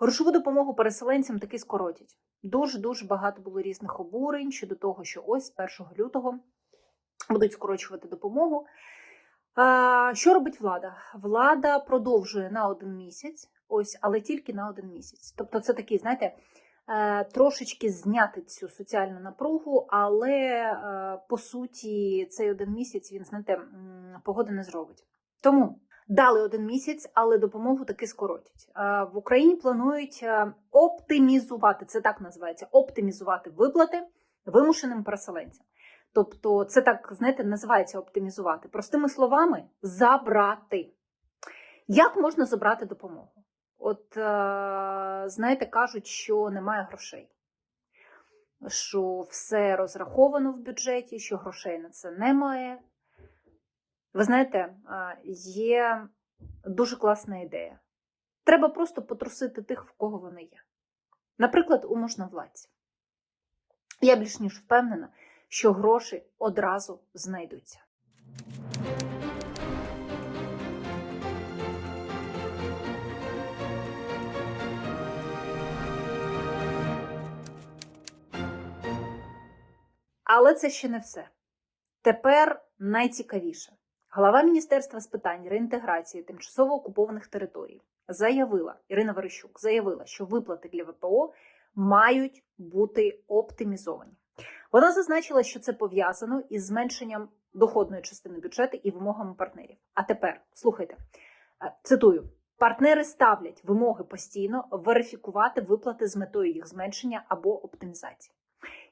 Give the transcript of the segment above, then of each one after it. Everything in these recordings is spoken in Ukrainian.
Грошову допомогу переселенцям таки скоротять. Дуже дуже багато було різних обурень щодо того, що ось з 1 лютого будуть скорочувати допомогу. Що робить влада? Влада продовжує на один місяць, ось, але тільки на один місяць. Тобто, це такий, знаєте, е, трошечки зняти цю соціальну напругу, але е, по суті цей один місяць він, знаєте, погоди не зробить. Тому дали один місяць, але допомогу таки скоротять. Е, В Україні планують е, оптимізувати, це так називається, оптимізувати виплати вимушеним переселенцям. Тобто, це так, знаєте, називається оптимізувати. Простими словами, забрати. Як можна забрати допомогу? От, е, знаєте, кажуть, що немає грошей, що все розраховано в бюджеті, що грошей на це немає. Ви знаєте, є дуже класна ідея. Треба просто потрусити тих, в кого вони є. Наприклад, у можновладців. Я більш ніж впевнена, що гроші одразу знайдуться. Але це ще не все. Тепер найцікавіше. Глава Міністерства з питань реінтеграції тимчасово окупованих територій заявила, Ірина Верещук заявила, що виплати для ВПО мають бути оптимізовані. Вона зазначила, що це пов'язано із зменшенням доходної частини бюджету і вимогами партнерів. А тепер слухайте, е, цитую: партнери ставлять вимоги постійно верифікувати виплати з метою їх зменшення або оптимізації.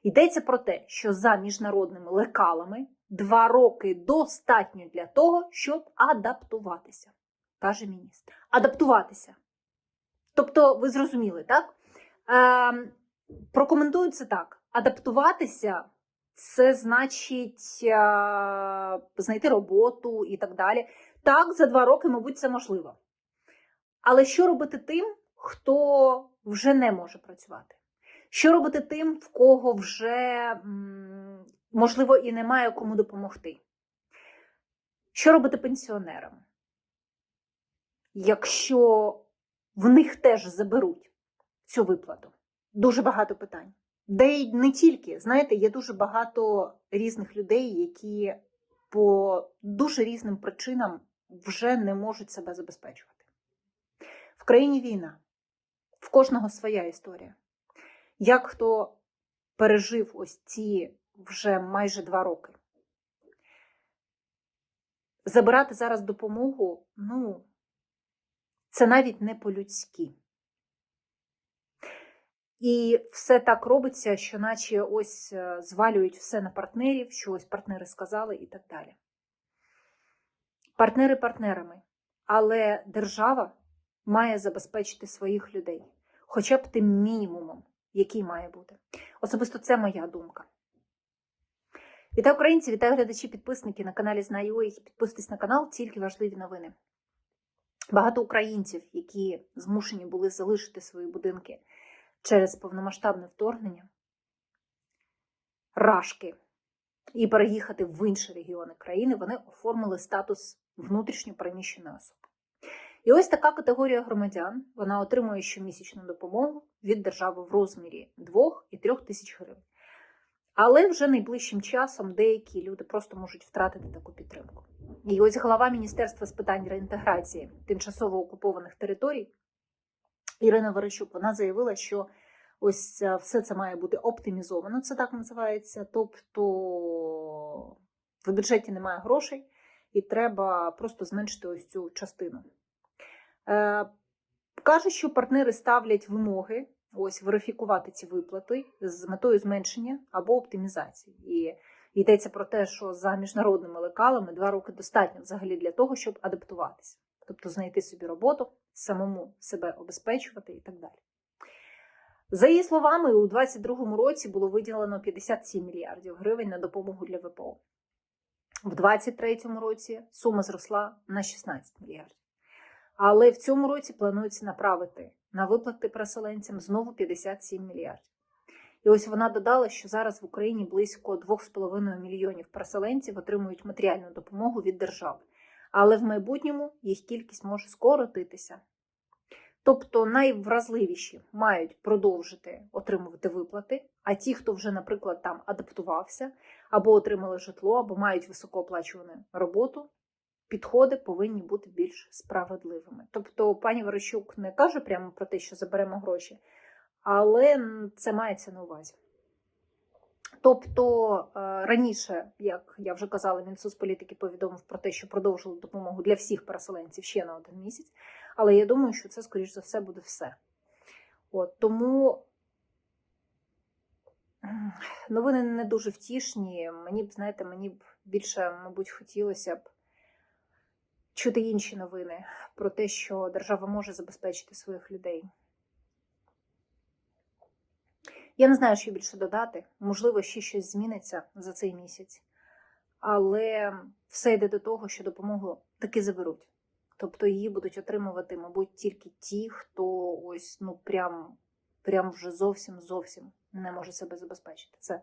Йдеться про те, що за міжнародними лекалами два роки достатньо для того, щоб адаптуватися, каже міністр. Адаптуватися. Тобто, ви зрозуміли, так? Е, прокоментую це так: адаптуватися це значить е, знайти роботу і так далі. Так, за два роки, мабуть, це можливо. Але що робити тим, хто вже не може працювати? Що робити тим, в кого вже, м, можливо, і немає кому допомогти? Що робити пенсіонерам? Якщо в них теж заберуть цю виплату? Дуже багато питань. Де й не тільки, знаєте, є дуже багато різних людей, які по дуже різним причинам вже не можуть себе забезпечувати. В країні війна, в кожного своя історія. Як хто пережив ось ці вже майже два роки? Забирати зараз допомогу, ну, це навіть не по-людськи. І все так робиться, що наче ось е, звалюють все на партнерів, що ось партнери сказали і так далі. Партнери партнерами, але держава має забезпечити своїх людей, хоча б тим мінімумом, який має бути. Особисто це моя думка. Вітаю українці, вітаю глядачі, підписники на каналі Знаю. їх. Підписуйтесь на канал, тільки важливі новини. Багато українців, які змушені були залишити свої будинки через повномасштабне вторгнення, рашки і переїхати в інші регіони країни, вони оформили статус внутрішньо переміщеної особи. І ось така категорія громадян вона отримує щомісячну допомогу від держави в розмірі 2 і 3 тисяч гривень. Але вже найближчим часом деякі люди просто можуть втратити таку підтримку. І ось голова Міністерства з питань реінтеграції тимчасово окупованих територій Ірина Верещук, вона заявила, що ось все це має бути оптимізовано, це так називається. Тобто в бюджеті немає грошей, і треба просто зменшити ось цю частину. Е, Каже, що партнери ставлять вимоги ось верифікувати ці виплати з метою зменшення або оптимізації. І йдеться про те, що за міжнародними лекалами два роки достатньо взагалі для того, щоб адаптуватися, тобто знайти собі роботу, самому себе обезпечувати і так далі. За її словами, у 2022 році було виділено 57 мільярдів гривень на допомогу для ВПО. В 2023 році сума зросла на 16 мільярдів. Але в цьому році планується направити на виплати переселенцям знову 57 мільярдів. І ось вона додала, що зараз в Україні близько 2,5 мільйонів переселенців отримують матеріальну допомогу від держави, але в майбутньому їх кількість може скоротитися. Тобто найвразливіші мають продовжити отримувати виплати, а ті, хто вже, наприклад, там адаптувався, або отримали житло, або мають високооплачувану роботу, підходи повинні бути більш справедливими. Тобто, пані Верещук не каже прямо про те, що заберемо гроші, але це мається на увазі. Тобто е, раніше, як я вже казала, Мінсоцполітики повідомив про те, що продовжили допомогу для всіх переселенців ще на один місяць. Але я думаю, що це, скоріш за все, буде все. От, тому новини не дуже втішні. Мені б, знаєте, мені б більше, мабуть, хотілося б чути інші новини про те, що держава може забезпечити своїх людей. Я не знаю, що більше додати. Можливо, ще щось зміниться за цей місяць. Але все йде до того, що допомогу таки заберуть. Тобто її будуть отримувати, мабуть, тільки ті, хто ось ну прям, прям вже зовсім зовсім не може себе забезпечити. Це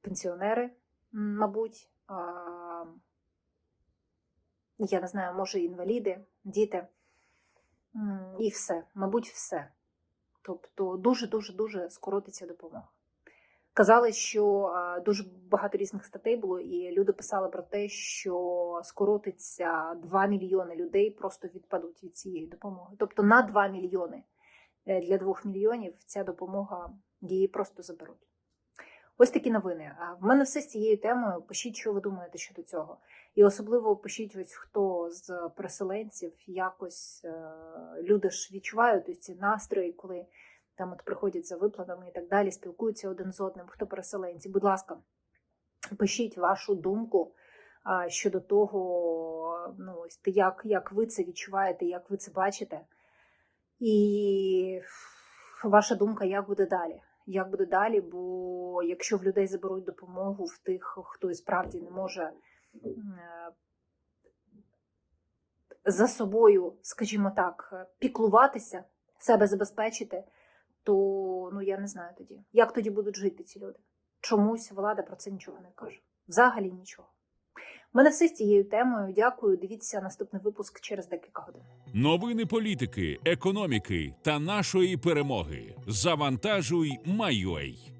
пенсіонери, мабуть, я не знаю, може, інваліди, діти. І все, мабуть, все. Тобто дуже-дуже дуже скоротиться допомога. Казали, що дуже багато різних статей було, і люди писали про те, що скоротиться 2 мільйони людей, просто відпадуть від цієї допомоги. Тобто на 2 мільйони е, для 2 мільйонів ця допомога її просто заберуть. Ось такі новини. В мене все з цією темою. Пишіть, що ви думаєте щодо цього. І особливо пишіть, ось хто з переселенців якось е, люди ж відчувають ось ці настрої, коли там от приходять за виплатами і так далі, спілкуються один з одним, хто переселенці. Будь ласка, пишіть вашу думку щодо того, ну, ось, як, як ви це відчуваєте, як ви це бачите. І ваша думка, як буде далі? Як буде далі? Бо якщо в людей заберуть допомогу в тих, хто і справді не може е, за собою, скажімо так, піклуватися, себе забезпечити, то ну я не знаю тоді, як тоді будуть жити ці люди. Чомусь влада про це нічого не каже. Взагалі нічого. Мене все з цією темою. Дякую. Дивіться наступний випуск через декілька годин. Новини політики, економіки та нашої перемоги. Завантажуй, Майой.